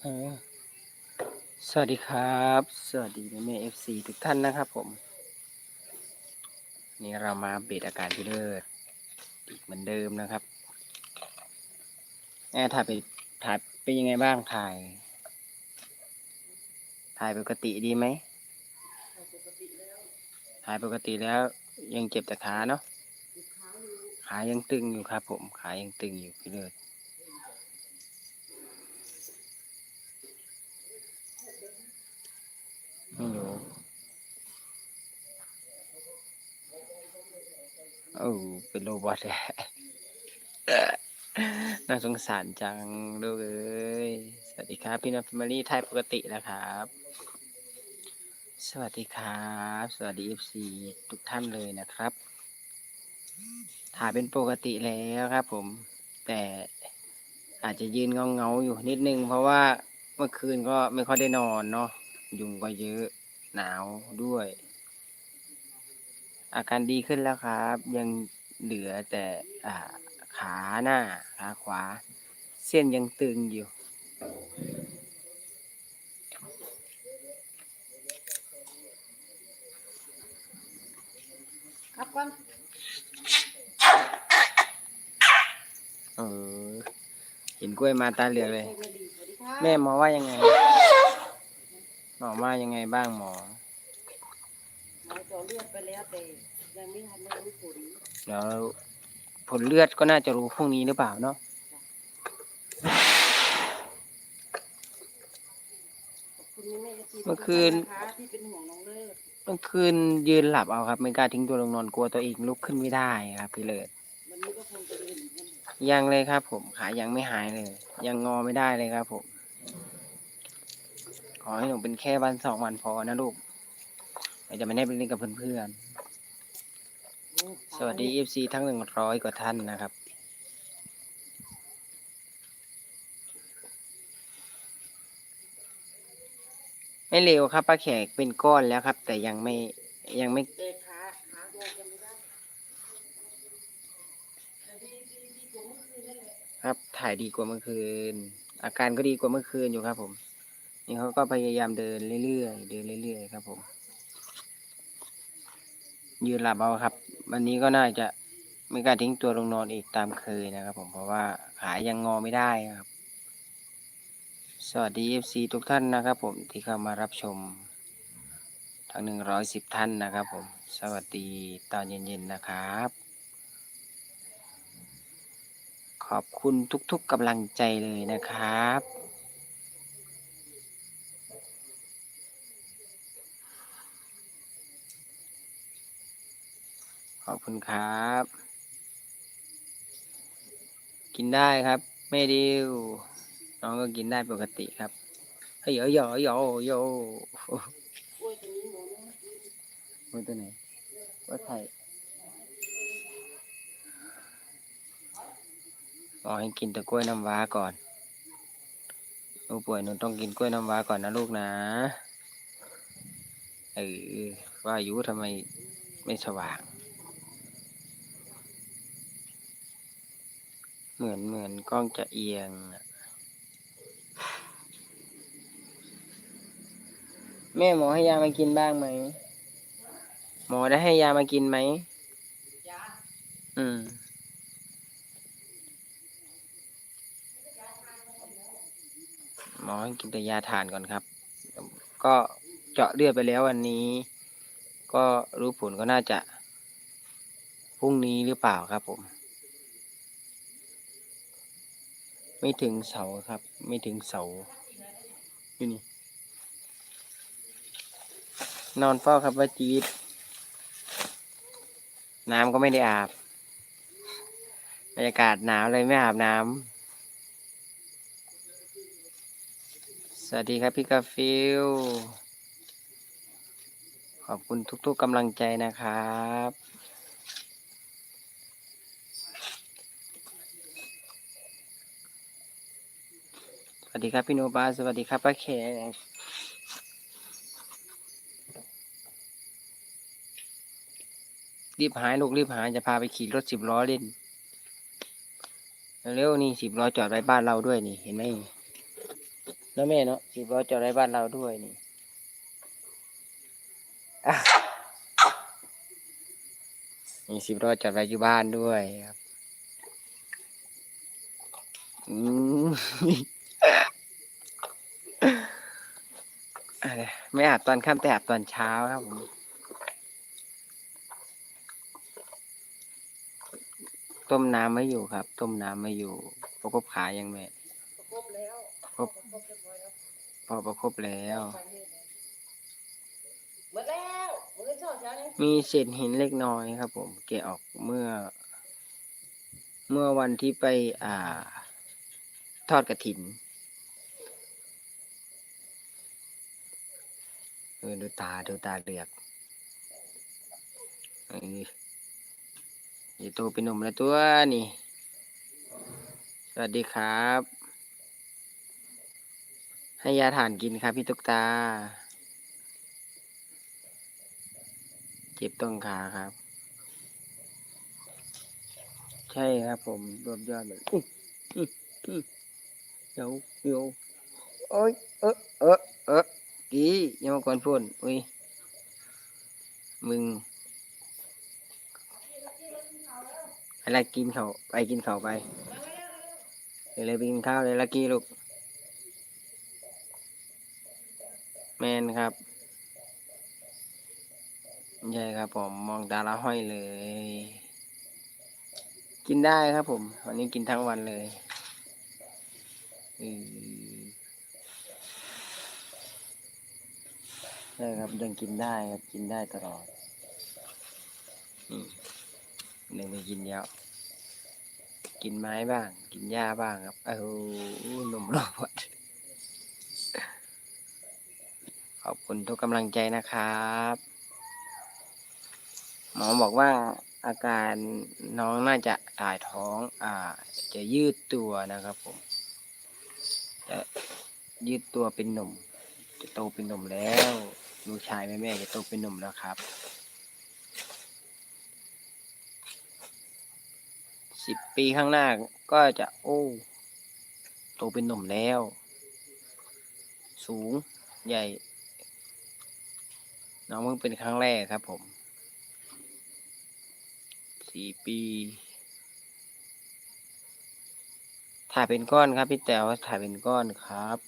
สวัสดีครับ สวัสดีแม่แม่เอฟซีทุกท่านนะครับผม นี่เรามาอัปเดอาการพี่เลิศอีกเหมือนเดิมนะครับแอบถ่ายไปถ่ายเป็นยังไงบ้างถ่าย ถ่ายปกติดีไหมถ่ายปกติแล้วยังเจ็บแต่ขาเนาะขายังตึงอยู่ครับผม ขายังตึงอยู่พี่เลิศ โอ้เป็นโรบอทแหละน่าสงสารจังลูกเอ้ย สวัสดีครับ พี่นัทมารีไทยปกติแล้วครับ สวัสดีครับ สวัสดีเอฟซีทุกท่านเลยนะครับ ถ่ายเป็นปกติแล้วครับผม แต่อาจจะยืนเงาเงาอยู่นิดนึง เพราะว่าเมื่อคืนก็ไม่ค่อยได้นอนเนาะ ยุงก็เยอะ หนาวด้วย อาการดีขึ้นแล้วครับ ยังเหลือแต่อ่าขาหน้าขาขวา เส้นยังตึงอยู่ ครับก่อนเออเห็นกล้วยมาตาเหลือกเลยสวัสดีสวัสดีครับแม่หมอว่ายังไง หมอว่ายังไงบ้างหมอ หมอเจาะเลือดไปแล้วแต่ยังไม่ทันได้รู้ผลแล้วผลเลือดก็น่าจะรู้พรุ่งนี้หรือเปล่าเนาะขอบคุณแม่ๆเมื่อคืนนะคะที่เป็นห่วงน้องเลิศเมื่อคืนยืนหลับเอาครับไม่กล้าทิ้งตัวลงนอนกลัวตัวเองลุกขึ้นไม่ได้ครับพี่เลิศวันนี้ก็คงจะเดินอีกนั่นแหละยังเลยครับ ผมขายังไม่หายเลย ยังงอไม่ได้เลยครับผม ขอให้หนูเป็นแค่วันสองวันพอนะลูก เราจะไม่ได้ไปเล่นกับเพื่อนๆ สวัสดีเอฟซีทั้งหนึ่งร้อยกว่าท่านนะครับ ไม่เร็วครับป้าแขกเป็นก้อนแล้วครับ แต่ยังไม่ยังไม่ครับถ่ายดีกว่าเมื่อคืน อาการก็ดีกว่าเมื่อคืนอยู่ครับผม นี่เขาก็พยายามเดินเรื่อยๆเดินเรื่อยๆครับผม ยืนหลับเอาครับ วันนี้ก็น่าจะไม่กล้าทิ้งตัวลงนอนอีกตามเคยนะครับ ผมเพราะว่าขายังงอไม่ได้ครับ สวัสดี FC ทุกท่านนะครับ ผมที่เข้ามารับชม ทั้งหนึ่งร้อยสิบท่านนะครับ ผม สวัสดีตอนเย็นๆนะครับ ขอบคุณทุกๆกำลังใจเลยนะครับ ขอบคุณครับ กินได้ครับไม่ดิวน้องก็กินได้ปกติครับเฮ้ยโยโยโยโยกล้วยตัวนี้หมอนะมือตัวไหนว่าไทยบอกให้กินแต่กล้วยน้ำว้าก่อนลูกป่วยหนูต้องกินกล้วยน้ำว้าก่อนนะลูกนะเออว่าอายุทำไมไม่สว่าง เหมือนเหมือนกล้องจะเอียงอะแม่หมอให้ยามากินบ้างไหม หมอได้ให้ยามากินไหมยาอืม หมอให้กินแต่ยาทานก่อนครับ ก็เจาะเลือดไปแล้ววันนี้ ก็รู้ผลก็น่าจะ พรุ่งนี้หรือเปล่าครับผม ไม่ถึงเสาครับ ไม่ถึงเสาอยู่นี่ นอนเฝ้าครับว่าจีดน้ำก็ไม่ได้อาบบรรยากาศหนาวเลยไม่อาบน้ำ สวัสดีครับพี่กาฟิล ขอบคุณทุกๆกำลังใจนะครับ วัสดีครับพี่โนบาสวัสดีครับป้าแขกรีบหายลูกรีบหายจะพาไปขี่รถสิบล้อเล่น เร็วนี่สิบล้อจอดไว้บ้านเราด้วยนี่เห็นไหมแล้วแม่เนาะสิบล้อจอดในบ้านเราด้วยนี่อะมีสิบล้อจอดไว้อยู่บ้านด้วยครับ อืม อะ ไรไม่อาบตอนค่ำแต่อาบตอนเช้าครับผมต้มน้ำไม่อยู่ครับ ต้มน้ำไม่อยู่ ประกบขายังแม่ประคบแล้วครบประคบเรียบร้อยแล้วพอประคบแล้วไปนี่เลยหมดแล้วมือชอบเช้านี้มีเศษหินเล็กน้อยครับ ผม เกะออกเมื่อ เมื่อวันที่ไป อ่า ทอดกระถิน เออดูตาดูตาเดือกเอออย่าโตเป็นหนุ่มแล้วตัวนี่ สวัสดีครับ ให้ยาถ่านกินครับพี่ตุ๊กตา เจ็บต้นขาครับ ใช่ครับผมรวบยอดแบบอื้อนเดี๋ยวเดี๋ยวโอ้ยเออเออเออ กี้ยังมาก่อนพูดอุ้ย มึงอะไรกินเขาไปกินเขาไปเดี๋ยวเลยไปกินข้าวเลยลักกี้ลูก แมนครับใช่ครับผมมองตาละห้อยเลย กินได้ครับผม วันนี้กินทั้งวันเลยอืม ใช่ครับยังกินได้ครับกินได้ตลอดนี่หนึ่งไปกินเยอะกินไม้บ้าง กินหญ้าบ้างครับเอ้าหนุ่มรอบดขอบคุณทุกกำลังใจนะครับ หมอบอกว่าอาการน้องน่าจะถ่ายท้อง อ่า จะยืดตัวนะครับผม จะยืดตัวเป็นหนุ่ม จะโตเป็นหนุ่มแล้ว ลูกชายแม่แม่จะโตเป็นหนุ่มแล้วครับ สิบปีข้างหน้าก็จะโอ้ โตเป็นหนุ่มแล้ว สูงใหญ่ น้องเพิ่งเป็นครั้งแรกครับผม สี่ปี ถ่ายเป็นก้อนครับพี่แต๋วถ่ายเป็นก้อนครับ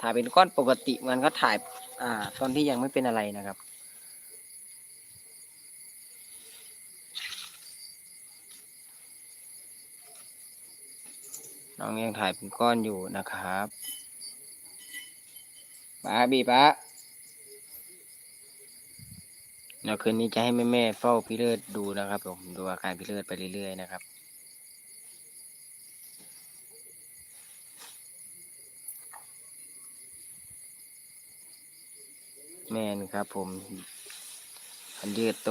ถ่ายเป็นก้อนปกติมันก็ถ่ายอ่าตอนที่ยังไม่เป็นอะไรนะครับ น้องยังถ่ายเป็นก้อนอยู่นะครับป้าบีป้าเดี๋ยวคืนนี้จะให้แม่แม่เฝ้าพี่เลิศดูนะครับผมดูอาการพี่เลิศไปเรื่อยๆนะครับ แมนครับ ผมอันยืดโต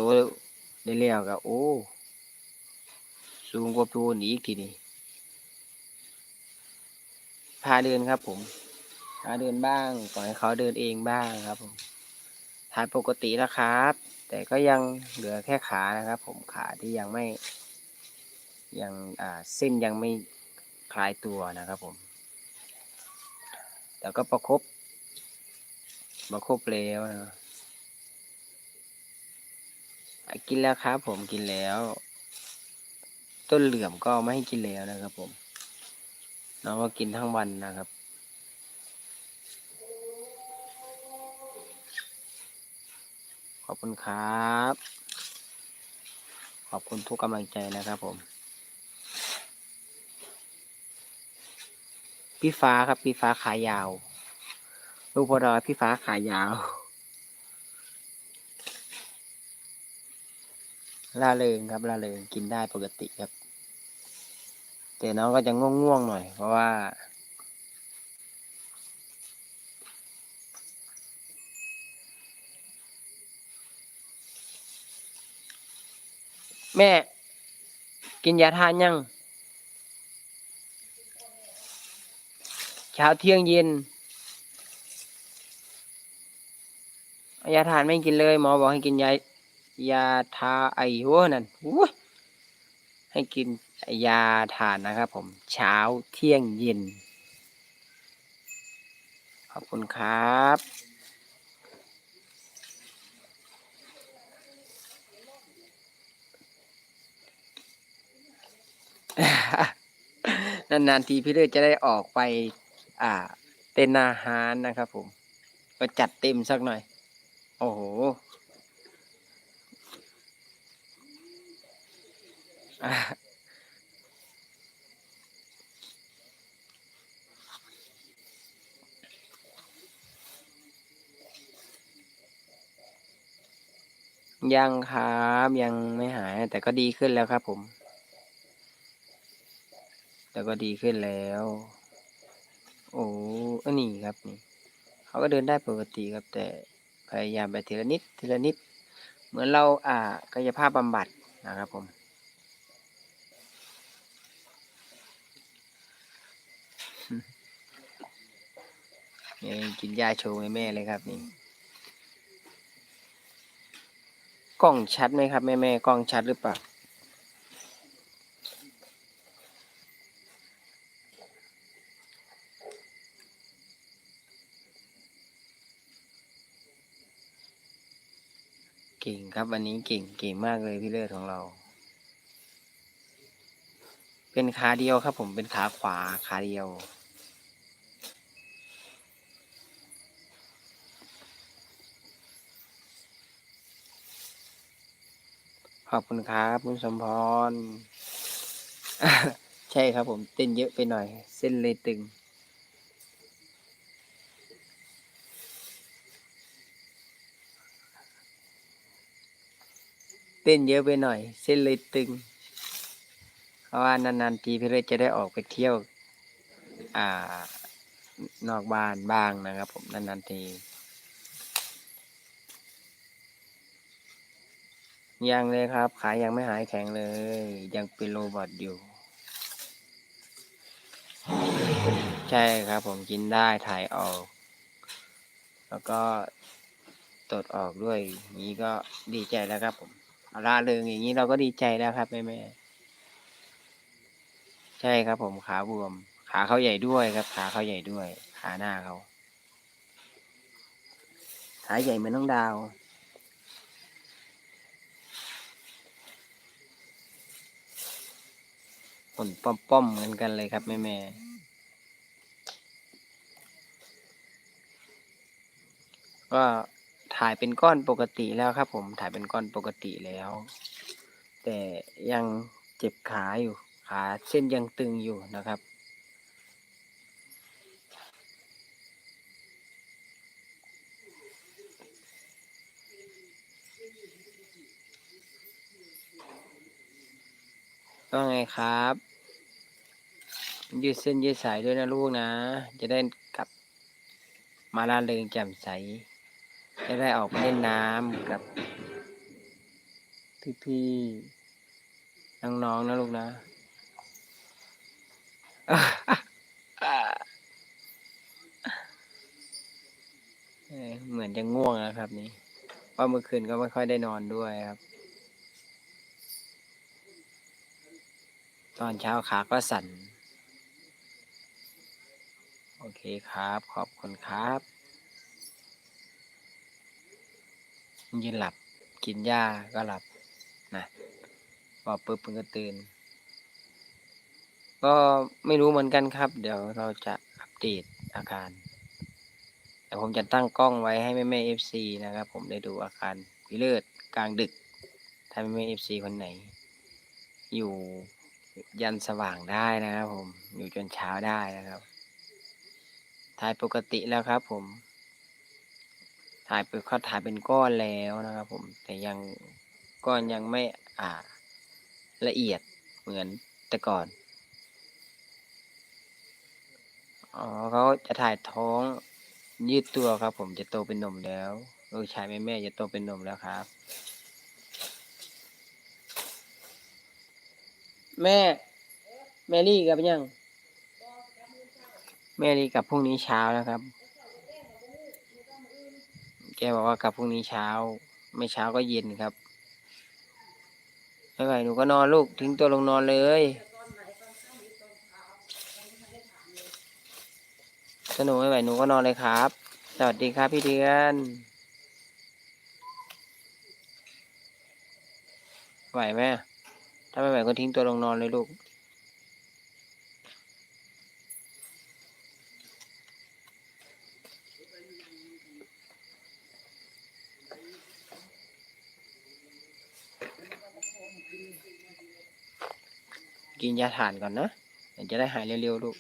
ได้แล้วก็โอ้ สูงกว่าพูนอีกทีนี้พาเดินครับ ผมพาเดินบ้างปล่อยให้เขาเดินเองบ้างครับ ผมถ่ายปกติแล้วครับ แต่ก็ยังเหลือแค่ขานะครับ ผมขาที่ยังไม่ ยังอ่าเส้นยังไม่คลายตัวนะครับ ผม แต่ก็ประคบ ประคบแล้วนะกินแล้วครับผมกินแล้ว ต้นเหลื่อมก็ไม่ให้กินแล้วนะครับ ผมน้องก็กินทั้งวันนะครับ ขอบคุณครับ ขอบคุณทุกกำลังใจนะครับผม พี่ฟ้าครับพี่ฟ้าขายาว ลูกพอดอยพี่ฟ้าขายาว ล่าเริงครับล่าเริงกินได้ปกติครับ แต่น้องก็จะง่วงๆหน่อย เพราะว่า แม่ กินยาทานยังเช้าเที่ยงเย็นเอา ยาทานไม่กินเลยหมอบอกให้กินยายาทาไอโวนั่นให้กินยาทานนะครับผมเช้าเที่ยงเย็น ขอบคุณครับนานๆทีพี่เลือจะได้ออกไป อ่า เต้นอาหารนะครับผม ก็จัดเต็มสักหน่อย โอ้โห ยังครับยังไม่หาย แต่ก็ดีขึ้นแล้วครับผม แต่ก็ดีขึ้นแล้ว โอ้อันนี้ครับนี่ เขาก็เดินได้ปกติครับแต่ พยายามไปทีละนิดทีละนิด เหมือนเราอ่ากายภาพบำบัดนะครับผมนี่กินยาโชว์แม่เลยครับนี่กล้องชัดไหมครับแม่แม่กล้องชัดหรือเปล่า ก่งครับวันนี้เก่งเก่งมากเลยพี่เลิศของเรา เป็นขาเดียวครับ ผมเป็นขาขวาขาเดียวขอบคุณครับคุณสมพร ใช่ครับผมเต้นเยอะไปหน่อย เส้นเลยตึง เต้นเยอะไปหน่อย เส้นเลยตึง เพราะว่านานๆทีพี่เลยจะได้ออกไปเที่ยว อ่านอกบ้านบ้างนะครับ ผมนานๆทียังเลยครับ ขายังไม่หายแข็งเลย ยังเป็นโรบอทอยู่ ใช่ครับ ผมกินได้ถ่ายออก แล้วก็ตดออกด้วยนี้ก็ดีใจแล้วครับผม ร่าเริงอย่างนี้เราก็ดีใจแล้วครับแม่แม่ใช่ครับ ผมขาบวม ขาเขาใหญ่ด้วยครับ ขาเขาใหญ่ด้วย ขาหน้าเขาขาใหญ่เหมือนน้องดาวผลป้อมๆเหมือนกันเลยครับแม่แม่ก็ ถ่ายเป็นก้อนปกติแล้วครับ ผมถ่ายเป็นก้อนปกติแล้ว แต่ยังเจ็บขาอยู่ ขาเส้นยังตึงอยู่นะครับก็ไงครับ ยืดเส้นยืดสายด้วยนะลูกนะ จะได้กลับมาลาเริงแจ่มใส จะได้ออกมาเล่นน้ำกับพี่ๆน้องๆนะลูกนะเหมือนจะง่วงนะครับนี่เพราะเมื่อคืนก็ไม่ค่อยได้นอนด้วยครับ ตอนเช้าขาก็สั่น โอเคครับ ขอบคุณครับ ยืนหลับ กินหญ้าก็หลับนะพอปุ๊บมันก็ตื่น ก็ไม่รู้เหมือนกันครับ เดี๋ยวเราจะอัปเดตอาการแต่ผมจะตั้งกล้องไว้ให้แม่แม่เอฟซีนะครับ ผมได้ดูอาการพิเลิศกลางดึก ถ้าแม่แม่เอฟซีคนไหน อยู่ยันสว่างได้นะครับผมอยู่จนเช้าได้นะครับถ่ายปกติแล้วครับผม ถ่ายไปเขาถ่ายเป็นก้อนแล้วนะครับ ผมแต่ยังก้อนยังไม่อ่าละเอียดเหมือนแต่ก่อนอ๋อเขาจะถ่ายท้องยืดตัวครับ ผมจะโตเป็นหนุ่มแล้วลูกชายแม่แม่จะโตเป็นหนุ่มแล้วครับ แม่ แมรี่กับยัง แมรี่กับพรุ่งนี้เช้านะครับ แกบอกว่ากลับพรุ่งนี้เช้า ไม่เช้าก็เย็นครับไม่ไหวหนูก็นอนลูกทิ้งตัวลงนอนเลยตอนไหนไม่ไหนูไม่ไหวหนูก็นอนเลยครับ สวัสดีครับพี่เดือนไหวไหมถ้าไม่ไหวก็ทิ้งตัวลงนอนเลยลูก กินยาถ่านก่อนนะเดี๋ยวจะได้หายเร็วๆลูก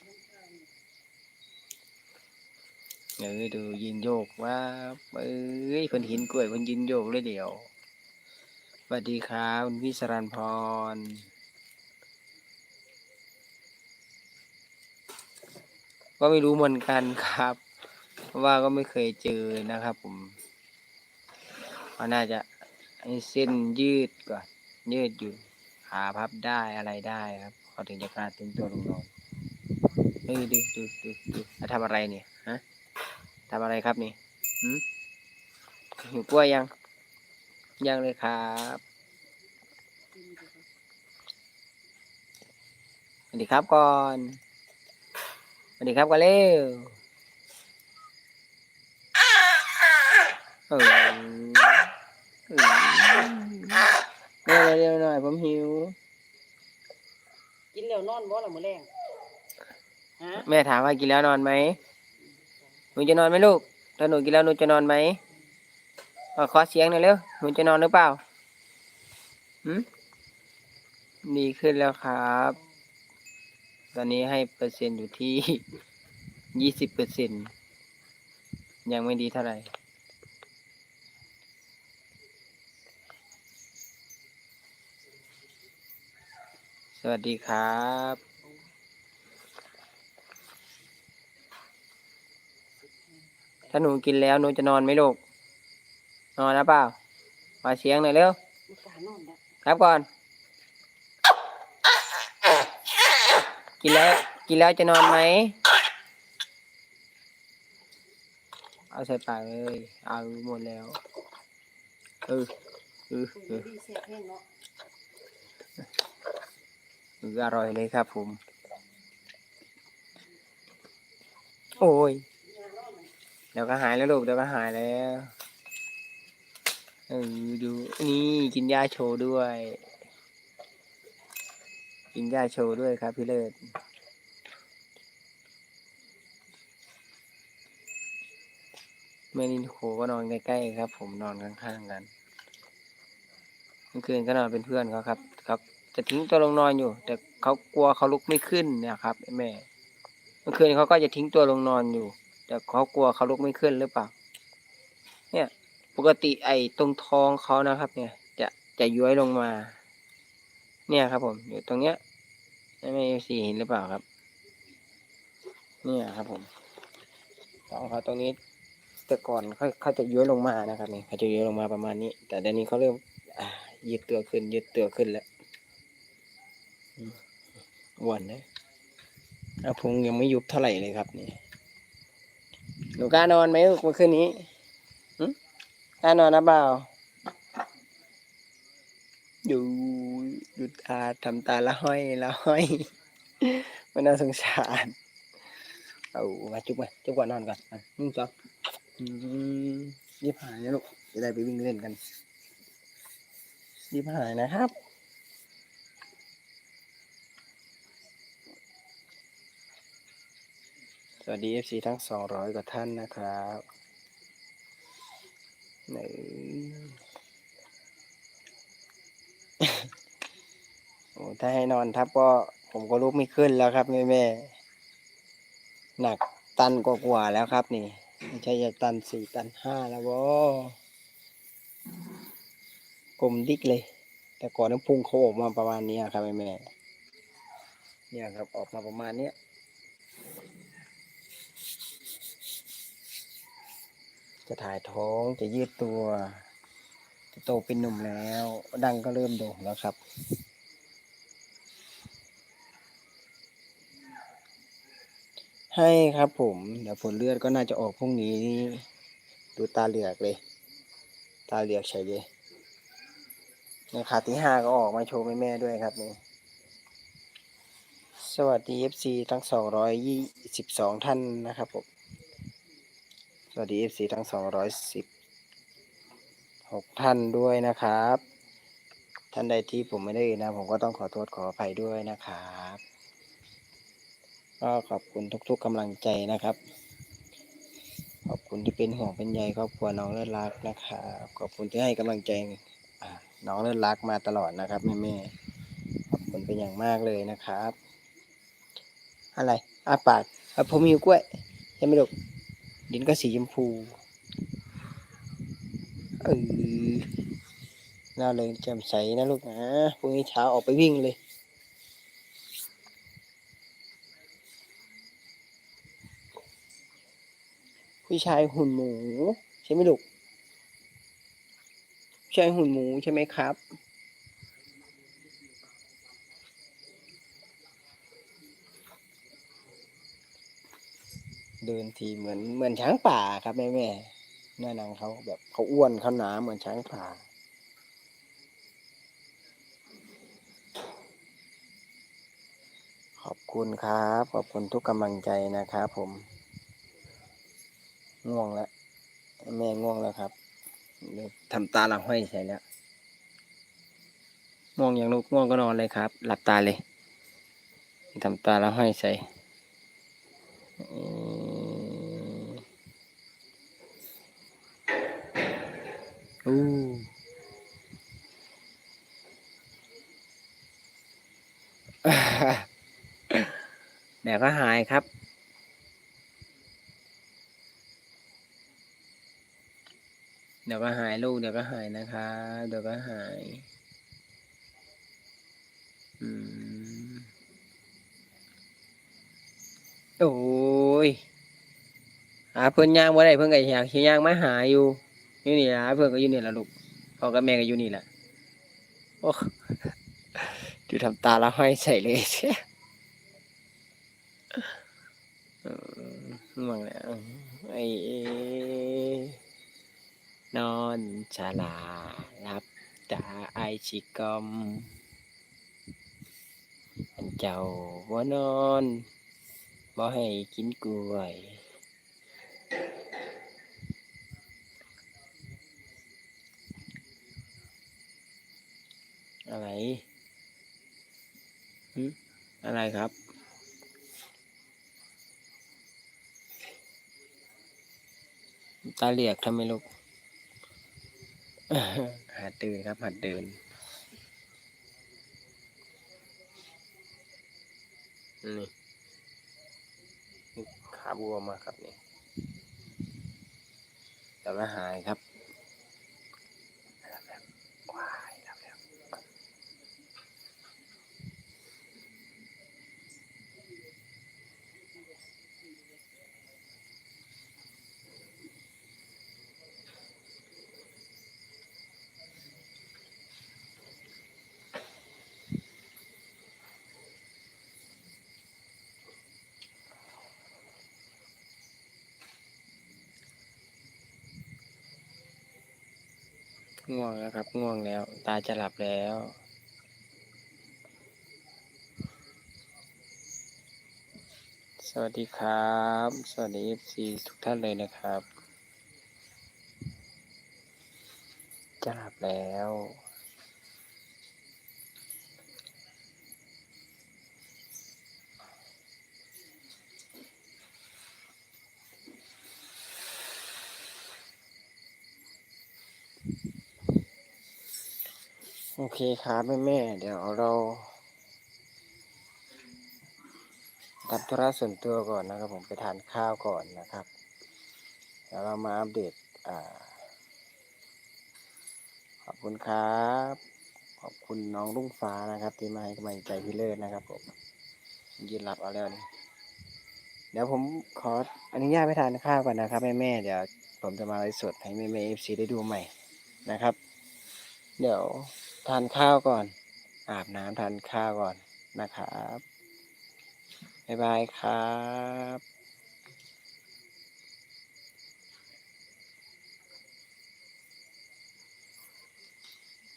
เออดูยินโยกว่าเอ้ยเพิ่นหินกล้วยเพิ่นยินโยกเลยเดี๋ยวสวัสดีครับคุณพี่สรันพรก็ไม่รู้เหมือนกันครับ เพราะว่าก็ไม่เคยเจอนะครับผมก็น่าจะให้เส้นยืดก่อนยืดอยู่ ขาพับได้อะไรได้ครับเขาถึงจะกล้าตึงตัวลงนอนเฮ้ยดูดูดูดูทำอะไรเนี่ยฮะทำอะไรครับนี่หืมหิวกล้วยยัง ยังเลยครับสวัสดีครับก่อนสวัสดีครับก่อนเร็วเอออเร็วๆหน่อย ผมหิว กินแล้วนอนบ่ละมื้อแรงฮะแม่ถามว่ากินแล้วนอนไหมหนูจะนอนไหมลูกถ้าหนูกินแล้วหนูจะนอนไหมขอขอเสียงหน่อยเร็วหนูจะนอนหรือเปล่าหืมดีขึ้นแล้วครับ ตอนนี้ให้เปอร์เซ็นต์อยู่ที่ยี่สิบเปอร์เซ็นต์ยังไม่ดีเท่าไหร่ สวัสดีครับถ้าหนูกินแล้วหนูจะนอนไหมลูก นอนนะเปล่าขอเสียงหน่อยเร็วครับก่อน กินแล้ว กินแล้วจะนอนไหม เอาใส่ปากเลย เอาหมดแล้ว เออ เออเออ ออร่อยเลยครับผม โอ้ยเดี๋ยวก็หายแล้วลูกเดี๋ยวก็หายแล้วเออดูนี่กินยาโชว์ด้วย กินยาโชว์ด้วยครับ พี่เลิศแม่นินโคก็นอนใกล้ๆครับ ผมนอนข้างๆกันเมื่อคืนก็นอนเป็นเพื่อนเขาครับเขา จะทิ้งตัวลงนอนอยู่ แต่เขากลัวเขาลุกไม่ขึ้นนะครับแม่เมื่อคืนเขาก็จะทิ้งตัวลงนอนอยู่ แต่เขากลัวเขาลุกไม่ขึ้นหรือเปล่า เนี่ยปกติไอ้ตรงท้องเขานะครับ เนี่ย จะจะย้วยลงมา เนี่ยครับ ผม อยู่ตรงเนี้ยไม่สีเห็นหรือเปล่าครับ เนี่ยครับ ผมท้องเขาตรงนี้แต่ก่อนเขาเขาจะย้วยลงมานะครับนี่เขาจะย้วยลงมาประมาณนี้ แต่เดี๋ยวนี้เขาเริ่มยืดตัวขึ้นยืดตัวขึ้นแล้ว วนนะอาพุงยังไม่ยุบเท่าไหร่เลยครับนี่หนูกล้านอนไหมลูกเมื่อคืนนี้กล้านอนนะเปล่าดูดูตาทำตาละห้อยละห้อย มันน่าสงสารเอามาจุกมาจุกก่อนนอนก่อนนึ่งสองอืมรีบหายนะลูกจะได้ไปวิ่งเล่นกันรีบหายนะครับ วัสดี FC ทั้งสองร้อยกว่าท่านนะครับหนโอ้ถ้าให้นอนทับก็ผมก็ลุกไม่ขึ้นแล้วครับแม่แม่ๆหนักตันกว่าๆแล้วครับนี่ไม่ใช่จะตันสี่ตันห้าแล้ววะกลมดิกเลย แต่ก่อนน้ำพุงเขาออกมาประมาณนี้ครับแม่แม่ๆเนี่ยครับออกมาประมาณเนี้ย จะถ่ายท้องจะยืดตัว จะโตเป็นหนุ่มแล้ว ดังก็เริ่มโด่งแล้วครับ ให้ครับผมเดี๋ยวผลเลือดก็น่าจะออกพรุ่งนี้ ดูตาเหลือกเลย ตาเหลือกใช่เลยในขาที่ห้าก็ออกมาโชว์แม่แม่ๆด้วยครับนี่สวัสดี FC ทั้งสองร้อยยี่สิบสองท่านนะครับผม วัสดี FC ทั้ง216ท่านด้วยนะครับ ท่านใดที่ผมไม่ได้นะ ผมก็ต้องขอโทษขออภัยด้วยนะครับก็ขอบคุณทุก ๆกำลังใจนะครับ ขอบคุณที่เป็นห่วงเป็นใยครอบครัวน้องเลิศรักนะครับขอบคุณที่ให้กำลังใจน้องเลิศรักมาตลอดนะครับแม่ๆขอบคุณเป็นอย่างมากเลยนะครับ อะไรอาปากผมหิวกล้วยใช่ไหมลูก ดินก็สีชมพูเออน่าเลยแจ่มใสนะลูกนะพรุ่งนี้เช้าออกไปวิ่งเลย ผู้ชายหุ่นหมู ใช่ไหมลูกผู้ชายหุ่นหมูใช่ไหมครับ เดินทีเหมือนเหมือนช้างป่าครับแม่แม่หน้านังเขาแบบเขาอ้วนเขาหนาเหมือนช้างป่าขอบคุณครับ ขอบคุณทุกกำลังใจนะครับผม ง่วงแล้วแม่ง่วงแล้วครับทำตาหลังห้อยใส่แล้วง่วงอย่างลูกง่วงก็นอนเลยครับ หลับตาเลยทำตาหลังห้อยใส่อืม อู้เดี๋ยวก็หายครับ เดี๋ยวก็หายลูกเดี๋ยวก็หายนะคะ เดี๋ยวก็หาย อืม โอ้ยหาเพื่อนย่างบ่ได้เพื่อนก็อยากสิย่างมาหาอยู่ อยู่นี่ล่ะเพื่อนก็อยู่นี่ละลูกพ่อกับแม่ก็อยู่นี่ละโอ้ดูทำตาล้วห้อยใส่เลยเช่ง่วงแล้วไอ้นอนชาลารับตาไอชิกอมเจ้าบ่นอนบ่ให้กินกล้วย อะไรอะไรครับ ตาเหลียกทำไมลูกหัดตื่นครับหัดเดินนี่นี่ขาบัวมาครับนี่แต่ว่าหายครับ ง่วงแล้วครับ ง่วงแล้ว ตาจะหลับแล้ว สวัสดีครับ สวัสดีซีทุกท่านเลยนะครับ จะหลับแล้ว โอเคครับแม่แม่เดี๋ยวเราทำธุระส่วนตัวก่อนนะครับ ผมไปทานข้าวก่อนนะครับเดี๋ยวเรามาอัปเดตอ่าขอบคุณครับ ขอบคุณน้องรุ่งฟ้านะครับ ที่มาให้กำลังใจพี่เลิศนะครับผมยืนหลับเอาแล้วนี่เดี๋ยวผมขออนุญาตไปทานข้าวก่อนนะครับแม่แม่เดี๋ยวผมจะมาไลฟ์สดให้แม่แม่เอฟซีได้ดูใหม่นะครับ เดี๋ยว ทานข้าวก่อน อาบน้ำทานข้าวก่อนนะครับ บ๊ายบายครับ